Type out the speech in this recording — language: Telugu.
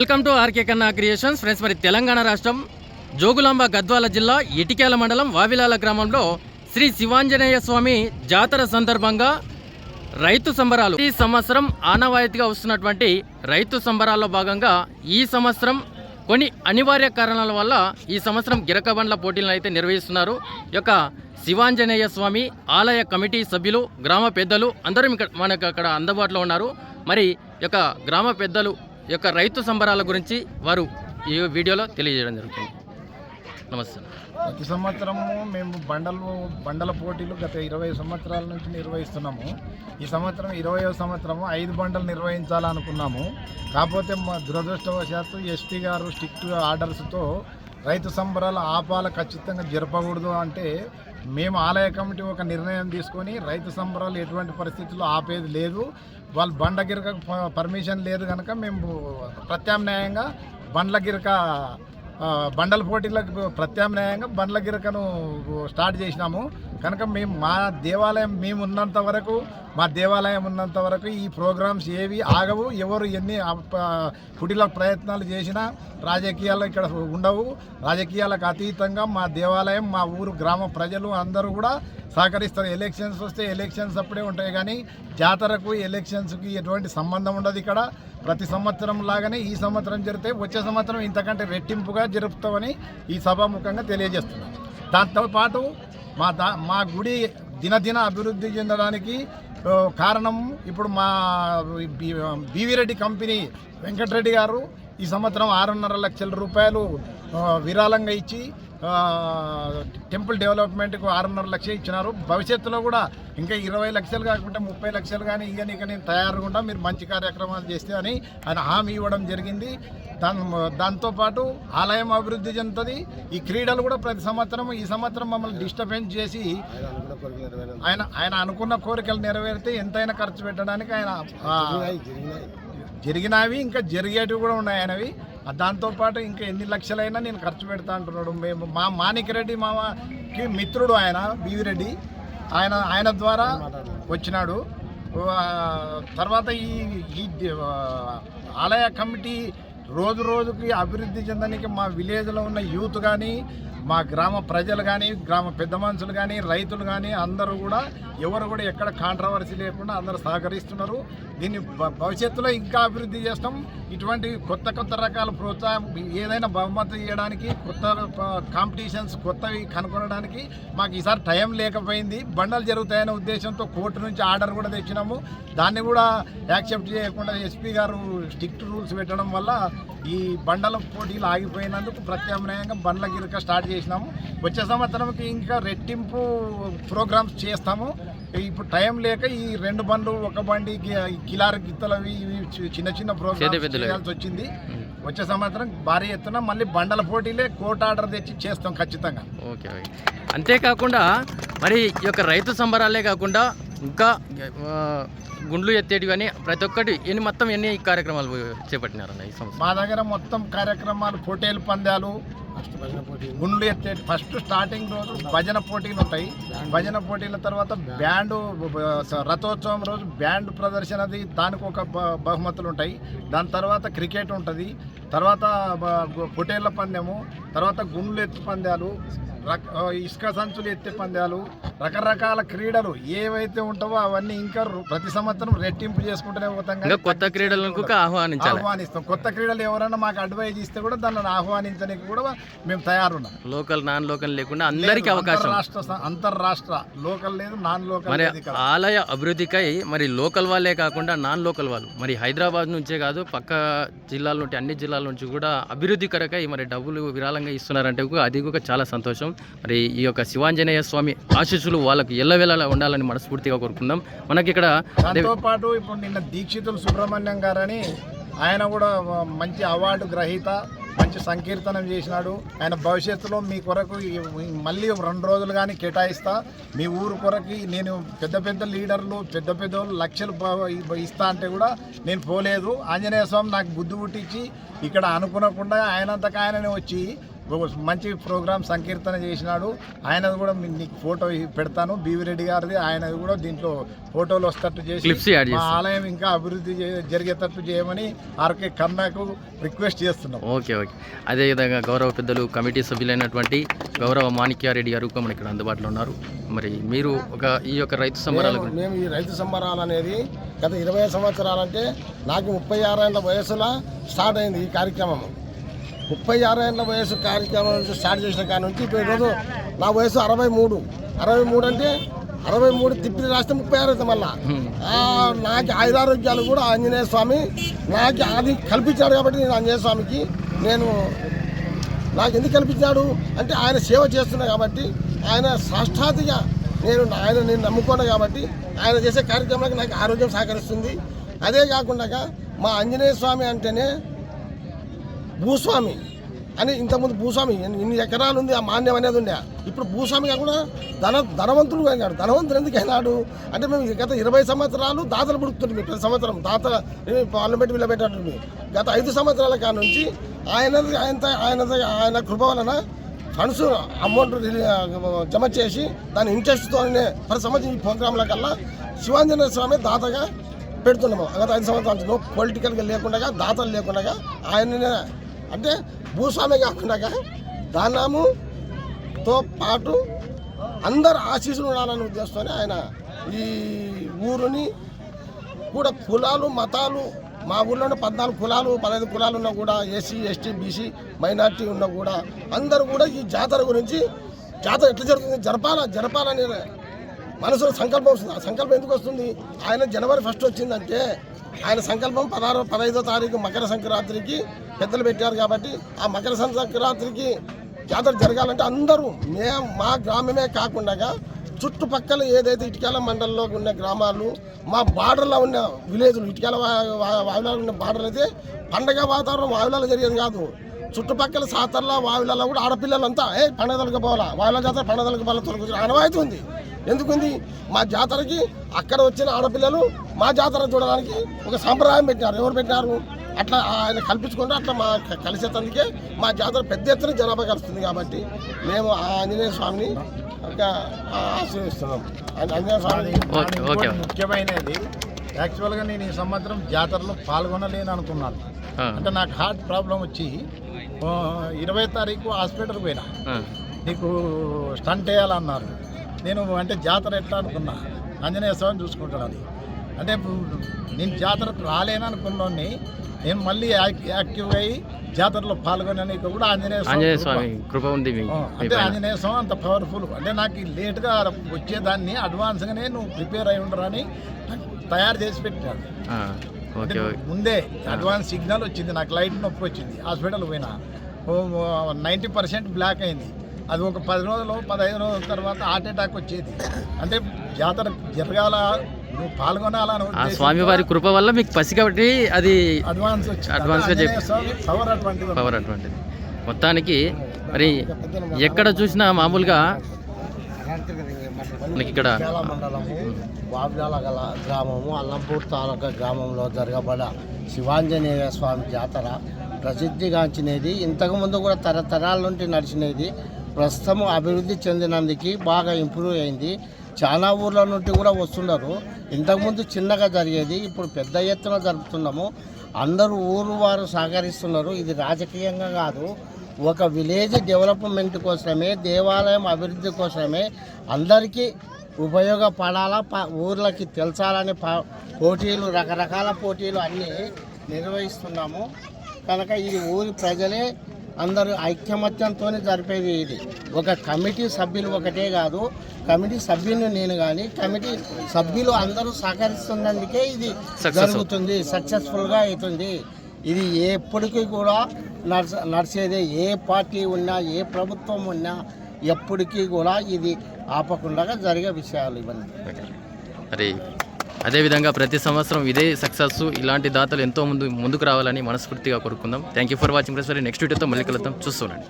Welcome to RK Kanna creations. Friends మరి తెలంగాణ రాష్ట్రం జోగులాంబ గద్వాల జిల్లా ఇటికేల మండలం వావిలాల గ్రామంలో శ్రీ శివాంజనేయ స్వామి జాతర సందర్భంగా రైతు సంబరాలు. ఈ సంవత్సరం ఆనవాయితీగా వస్తున్నటువంటి రైతు సంబరాల్లో భాగంగా ఈ సంవత్సరం కొన్ని అనివార్య కారణాల వల్ల ఈ సంవత్సరం గిరకబండ్ల పోటీలను అయితే నిర్వహిస్తున్నారు. ఈ యొక్క శివాంజనేయ స్వామి ఆలయ కమిటీ సభ్యులు గ్రామ పెద్దలు అందరం ఇక్కడ మనకు అక్కడ అందుబాటులో ఉన్నారు. మరి యొక్క గ్రామ పెద్దలు యొక్క రైతు సంబరాల గురించి వారు ఈ వీడియోలో తెలియజేయడం జరుగుతుంది. నమస్తే ప్రతి సంవత్సరము మేము బండలు బండల పోటీలు గత ఇరవై సంవత్సరాల నుంచి నిర్వహిస్తున్నాము. ఈ సంవత్సరం ఇరవయో సంవత్సరము ఐదు బండలు నిర్వహించాలనుకున్నాము. కాకపోతే మా దురదృష్టవశాత్తు ఎస్పీ గారు స్ట్రిక్ట్ ఆర్డర్స్తో రైతు సంబరాలు ఆపాల ఖచ్చితంగా జరపకూడదు అంటే మేము ఆలయ కమిటీ ఒక నిర్ణయం తీసుకొని రైతు సంబరాలు ఎటువంటి పరిస్థితుల్లో ఆపేది లేదు. వాళ్ళు బండగిరక పర్మిషన్ లేదు కనుక మేము ప్రత్యామ్నాయంగా బండ్లగిరక బండల పోటీలకు ప్రత్యామ్నాయంగా బండ్లగిరకను స్టార్ట్ చేసినాము. కనుక మేము మా దేవాలయం మేము ఉన్నంత వరకు మా దేవాలయం ఉన్నంత వరకు ఈ ప్రోగ్రామ్స్ ఏవి ఆగవు. ఎవరు ఎన్ని పుటిల కుటిల ప్రయత్నాలు చేసినా రాజకీయాలు ఇక్కడ ఉండవు. రాజకీయాలకు అతీతంగా మా దేవాలయం మా ఊరు గ్రామ ప్రజలు అందరూ కూడా సహకరిస్తారు. ఎలక్షన్స్ వస్తే ఎలక్షన్స్ అప్పుడే ఉంటాయి కానీ జాతరకు ఎలక్షన్స్కి ఎటువంటి సంబంధం ఉండదు ఇక్కడ. ప్రతి సంవత్సరం లాగానే ఈ సంవత్సరం జరిగితే వచ్చే సంవత్సరం ఇంతకంటే రెట్టింపుగా జరుపుతామని ఈ సభాముఖంగా తెలియజేస్తున్నాం. దాంతో పాటు మా దా మా గుడి దినదిన అభివృద్ధి చెందడానికి కారణం ఇప్పుడు మా బీవీరెడ్డి కంపెనీ వెంకటరెడ్డి గారు ఈ సంవత్సరం ఆరున్నర లక్షల రూపాయలు విరాళంగా ఇచ్చి టెంపుల్ డెవలప్మెంట్కు ఆరున్నర లక్షలు ఇచ్చినారు. భవిష్యత్తులో కూడా ఇంకా ఇరవై లక్షలు కాకుండా ముప్పై లక్షలు కానీ ఇక నేను తయారుగా మీరు మంచి కార్యక్రమాలు చేస్తే అని ఆయన హామీ ఇవ్వడం జరిగింది. దాని దాంతోపాటు ఆలయం అభివృద్ధి చెందుతుంది. ఈ క్రీడలు కూడా ప్రతి సంవత్సరం ఈ సంవత్సరం మమ్మల్ని డిస్టర్బెన్స్ చేసి ఆయన ఆయన అనుకున్న కోరికలు నెరవేరితే ఎంతైనా ఖర్చు పెట్టడానికి ఆయన జరిగినవి ఇంకా జరిగేటివి కూడా ఉన్నాయి ఆయనవి. దాంతోపాటు ఇంకా ఎన్ని లక్షలైనా నేను ఖర్చు పెడతా అంటున్నాడు. మేము మా మాణిక్యరెడ్డి మామకి మిత్రుడు ఆయన బీవిరెడ్డి ఆయన ఆయన ద్వారా వచ్చినాడు. తర్వాత ఈ ఈ ఆలయ కమిటీ రోజు రోజుకి అభివృద్ధి చెందడానికి మా విలేజ్లో ఉన్న యూత్ కానీ మా గ్రామ ప్రజలు కానీ గ్రామ పెద్ద మనుషులు కానీ రైతులు కానీ అందరూ కూడా ఎవరు కూడా ఎక్కడ కాంట్రవర్సీ లేకుండా అందరూ సహకరిస్తున్నారు. దీన్ని భ- భవిష్యత్తులో ఇంకా అభివృద్ధి చేస్తాం. ఇటువంటి కొత్త కొత్త రకాల ప్రోత్సాహం ఏదైనా బహుమతి ఇవ్వడానికి కొత్త కాంపిటీషన్స్ కొత్తవి కనుగొనడానికి మాకు ఈసారి టైం లేకపోయింది. బండలు జరుగుతాయనే ఉద్దేశంతో కోర్టు నుంచి ఆర్డర్ కూడా తెచ్చినాము. దాన్ని కూడా యాక్సెప్ట్ చేయకుండా ఎస్పీ గారు స్ట్రిక్ట్ రూల్స్ పెట్టడం వల్ల ఈ బండల పోటీలు ఆగిపోయినందుకు ప్రత్యామ్నాయంగా బండ్ల గిరక స్టార్ట్ చేసినాము. వచ్చే సంవత్సరంకి ఇంకా రెట్టింపు ప్రోగ్రామ్స్ చేస్తాము. ఇప్పుడు టైం లేక ఈ రెండు బండ్లు ఒక బండి కిలార గిత్తలవి ఇవి చిన్న చిన్న ప్రోగ్రామ్స్. చేయాల్సి వచ్చింది. వచ్చే సంవత్సరం భారీ ఎత్తున మళ్ళీ బండల పోటీలే కోర్టు ఆర్డర్ తెచ్చి చేస్తాం ఖచ్చితంగా. ఓకే. అంతేకాకుండా మరి ఈ యొక్క రైతు సంబరాలే కాకుండా ఇంకా గుండ్లు ఎత్తేటివి కానీ ప్రతి ఒక్కటి ఎన్ని మొత్తం ఎన్ని కార్యక్రమాలు చేపట్టినారన్న ఈ సంవత్సరం? మా దగ్గర మొత్తం కార్యక్రమాలు పోటీలు పందాలు గుండ్లు ఎత్తే ఫస్ట్ స్టార్టింగ్ రోజు భజన పోటీలు ఉంటాయి. భజన పోటీల తర్వాత బ్యాండ్ రథోత్సవం రోజు బ్యాండ్ ప్రదర్శనది దానికి ఒక బ- బహుమతులు ఉంటాయి. దాని తర్వాత క్రికెట్ ఉంటుంది. తర్వాత పొటేళ్ళ పందెము తర్వాత గుండ్లు ఎత్తు పందాలు ఇసుక సంచులు ఎత్తే పందాలు రకరకాల క్రీడలు ఏవైతే ఉంటావో అవన్నీ ఇంకా ప్రతి సంవత్సరం రెట్టింపు చేసుకుంటూనే పోతాం కొత్త క్రీడలకు ఆహ్వానించాలి. ఆహ్వానిస్తాం. కొత్త క్రీడలు ఎవరైనా మాకు అడ్వైజ్ ఇస్తే కూడా దాన్ని ఆహ్వానించడానికి కూడా మేము తయారున్నాం. లోకల్ నాన్ లోకల్ లేకుండా అందరికీ అవకాశం. అంతర్రాష్ట్ర స- అంతర్రాష్ట్ర లోకల్ లేదు నాన్ లోకల్ మరి ఆలయ అభివృద్ధికై మరి లోకల్ వాళ్ళే కాకుండా నాన్ లోకల్ వాళ్ళు. మరి హైదరాబాద్ నుంచే కాదు పక్క జిల్లాల నుండి అన్ని జిల్లాల నుంచి కూడా అభివృద్ధి కొరకై మరి డబ్బులు విరాళంగా ఇస్తున్నారంటే అది కూడా చాలా సంతోషం. మరి ఈ యొక్క శివాంజనేయ స్వామి ఆశీస్సులు వాళ్ళకి ఎల్లవేళలా ఉండాలని మనస్ఫూర్తిగా కోరుకుందాం. మనకి ఇక్కడ పాటు ఇప్పుడు నిన్న దీక్షితులు సుబ్రహ్మణ్యం గారని ఆయన కూడా మంచి అవార్డు గ్రహీత మంచి సంకీర్తనం చేసినాడు. ఆయన భవిష్యత్తులో మీ కొరకు మళ్ళీ రెండు రోజులు కానీ కేటాయిస్తా. మీ ఊరు కొరకు నేను పెద్ద పెద్ద లీడర్లు పెద్ద పెద్ద లక్షలు ఇస్తా అంటే కూడా నేను పోలేదు. ఆంజనేయ స్వామి నాకు బుద్ధి పుట్టించి ఇక్కడ అనుకునకుండా ఆయనంతకు ఆయననే వచ్చి మంచి ప్రోగ్రామ్ సంకీర్తన చేసినాడు. ఆయనది కూడా నీకు ఫోటో పెడతాను. బీవీ రెడ్డి గారిది. ఆయనది కూడా దీంట్లో ఫోటోలు వస్తట్టు చేసి. ఆలయం ఇంకా అభివృద్ధి జరిగేటట్టు చేయమని ఆర్కే కర్ణాకు రిక్వెస్ట్ చేస్తున్నాం. Okay okay. అదేవిధంగా గౌరవ పెద్దలు కమిటీ సభ్యులైనటువంటి గౌరవ మాణిక్యారెడ్డి గారు కూడా మన ఇక్కడ అందుబాటులో ఉన్నారు. మరి మీరు ఒక ఈ యొక్క రైతు సంబరాల మేము- ఈ రైతు సంబరాలు అనేది గత ఇరవై సంవత్సరాలంటే నాకు ముప్పై ఆరేళ్ళ వయసులో స్టార్ట్ అయింది ఈ కార్యక్రమం ముప్పై ఆరేళ్ళ వయసు కార్యక్రమం నుంచి స్టార్ట్ చేసిన కాడి నుంచి ఇప్పుడు ఈరోజు నా వయసు అరవై మూడు. అరవై మూడు అంటే అరవై మూడు తిప్పి రాస్తే ముప్పై ఆరు అవుతాం మళ్ళా. నాకు ఆయురారోగ్యాలు కూడా ఆంజనేయ స్వామి నాకు అది కల్పించాడు కాబట్టి నేను ఆంజనేయ స్వామికి నేను నాకు ఎందుకు కల్పించాడు అంటే ఆయన సేవ చేస్తున్నా కాబట్టి ఆయన సాక్షాత్తుగా నేను ఆయన నేను నమ్ముకున్నా కాబట్టి ఆయన చేసే కార్యక్రమాలకు నాకు ఆరోగ్యం సహకరిస్తుంది. అదే కాకుండా మా ఆంజనేయ స్వామి అంటేనే భూస్వామి అని ఇంతకుముందు భూస్వామి ఇన్ని ఎకరాలు ఉంది ఆ మాన్యం అనేది ఉండే. ఇప్పుడు భూస్వామి కాకుండా ధన ధనవంతుడు అయినాడు. ధనవంతుడు ఎందుకు అయినాడు? అంటే మేము గత ఇరవై సంవత్సరాలు దాతలు పుడుతుంది ప్రతి సంవత్సరం. దాత పార్లమెంట్ వీళ్ళ పెట్టాడు గత ఐదు సంవత్సరాల కాడ నుంచి ఆయన ఆయన ఆయన ఆయన కృప వలన ఫండ్స్ అమౌంట్ జమ చేసి దాని ఇంట్రెస్ట్తోనే ప్రతి సంవత్సరం ఈ ప్రోగ్రాంల కల్లా శివాంజనేయ స్వామి దాతగా పెడుతున్నాము. గత ఐదు సంవత్సరాల నుంచి. నో పొలిటికల్గా లేకుండా దాతలు లేకుండా ఆయననే అంటే భూస్వామి కాకుండా దానాముతో పాటు అందరు ఆశీస్సులు ఉండాలని ఉద్దేశంతోనే ఆయన ఈ ఊరుని కూడా కులాలు మతాలు మా ఊళ్ళోనే పద్నాలుగు కులాలు పదహైదు కులాలు ఉన్నా కూడా ఎస్సీ ఎస్టీ బీసీ మైనార్టీ ఉన్నా కూడా అందరూ కూడా ఈ జాతర గురించి జాతర ఎట్లా జరుగుతుంది జరపాలా జరపాలనే మనసులో సంకల్పం వస్తుంది. ఆ సంకల్పం ఎందుకు వస్తుంది? ఆయన జనవరి ఫస్ట్ వచ్చిందంటే ఆయన సంకల్పం పదహారు పదహైదో తారీఖు మకర సంక్రాంతికి పెద్దలు పెట్టారు కాబట్టి ఆ మకర సంక్రాంతికి జాతర జరగాలంటే అందరూ మేము మా గ్రామమే కాకుండా చుట్టుపక్కల ఏదైతే ఇటుకాల మండలంలో ఉన్న గ్రామాలు మా బార్డర్లో ఉన్న విలేజ్లు ఇటుకాల వావిలాలు ఉన్న బార్డర్ అయితే పండగ వాతావరణం వావిలాలు జరిగేది కాదు. చుట్టుపక్కల సాతర్ల వావిలలో కూడా ఆడపిల్లలంతా ఏ పండగలకు పోవాలా? వావిల జాతర పండగలకు పోవాలా? తొలగి అనవాయితీ ఉంది. ఎందుకుంది? మా జాతరకి అక్కడ వచ్చిన ఆడపిల్లలు మా జాతర చూడడానికి ఒక సాంప్రదాయం పెట్టినారు. ఎవరు పెట్టినారు? అట్లా ఆయన కల్పించుకుంటే అట్లా మా క- కలిసేటందుకే మా జాతర పెద్ద ఎత్తున జనాభా కలుస్తుంది కాబట్టి మేము ఆ ఆంజనేయ స్వామిని ఒక ఆశీర్విస్తున్నాం ఆ ఆంజనేయ. ఇంకోటి ముఖ్యమైనది. యాక్చువల్గా నేను ఈ సంవత్సరం జాతరలో పాల్గొనలేను అనుకున్నాను అంటే నాకు హార్ట్ ప్రాబ్లం వచ్చి ఇరవై తారీఖు హాస్పిటల్కి పోయినా. నీకు స్టంట్ వేయాలన్నారు. నేను అంటే జాతర ఎట్లా అనుకున్నా? ఆంజనేయ స్వామిని చూసుకుంటానని అంటే నేను జాతరకు రాలేను అనుకున్నాన్ని నేను మళ్ళీ యాక్- యాక్టివ్ అయ్యి జాతరలో పాల్గొనని కూడా ఆంజనేయ ఆంజనేయ. స్వామి కృప ఉంది అంటే. ఆంజనేయ స్వామి అంత పవర్ఫుల్. అంటే నాకు లేట్గా వచ్చేదాన్ని అడ్వాన్స్గానే నువ్వు ప్రిపేర్ అయి ఉండరని తయారు చేసి పెట్టాడు. ముందే అడ్వాన్స్ సిగ్నల్ వచ్చింది నాకు లైట్ నొప్పి వచ్చింది. హాస్పిటల్ పోయినా. నైంటీ పర్సెంట్ బ్లాక్ అయింది. అది ఒక పది రోజులు పదహైదు రోజుల తర్వాత హార్ట్ అటాక్ వచ్చేది. అంటే జాతర జరగాల నువ్వు పాల్గొనాలని ఆ స్వామి వారి కృప వల్ల మీకు పసి కాబట్టి అది అడ్వాన్స్ వచ్చింది. Advance గా ఆంజనేయ చెప్పి- పవర్ అటువంటిది పవర్ అటువంటిది. మొత్తానికి మరి ఎక్కడ చూసినా మామూలుగా మనకి ఇక్కడ వావ్యాల గల గ్రామము అల్లంపూర్ తాలూకా గ్రామంలో జరగబడ శివాంజనేయ స్వామి జాతర ప్రసిద్ధిగాంచినది. ఇంతకుముందు కూడా తరతరాల నుండి నడిచినది. ప్రస్తుతం అభివృద్ధి చెందినందుకు బాగా ఇంప్రూవ్ అయింది. చాలా ఊర్ల నుండి కూడా వస్తున్నారు. ఇంతకుముందు చిన్నగా జరిగేది ఇప్పుడు పెద్ద ఎత్తున జరుపుతున్నాము. అందరూ ఊరు వారు సహకరిస్తున్నారు. ఇది రాజకీయంగా కాదు. ఒక విలేజ్ డెవలప్మెంట్ కోసమే దేవాలయం అభివృద్ధి కోసమే అందరికీ ఉపయోగపడాలా ప ఊర్లకి తెలచాలని పోటీలు రకరకాల పోటీలు అన్నీ నిర్వహిస్తున్నాము. కనుక ఇది ఊరి ప్రజలే అందరూ ఐక్యమత్యంతో జరిపేది ఇది. ఒక కమిటీ సభ్యులు ఒకటే కాదు కమిటీ సభ్యుని నేను కానీ కమిటీ సభ్యులు అందరూ సహకరిస్తున్నందుకే ఇది జరుగుతుంది సక్సెస్ఫుల్గా అవుతుంది. ఇది ఎప్పటికీ కూడా నడిచ నడిచేదే ఏ పార్టీ ఉన్నా ఏ ప్రభుత్వం ఉన్నా ఎప్పటికీ కూడా ఇది ఆపకుండా జరిగే విషయాలు ఇవన్నీ. మరి అదేవిధంగా ప్రతి సంవత్సరం ఇదే సక్సెస్ ఇలాంటి దాతలు ఎంతో ముందు ముందుకు రావాలని మనస్ఫూర్తిగా కోరుకుందాం. Thank you for watching next వీడియోతో మళ్ళీ కలుద్దాం. ఉండండి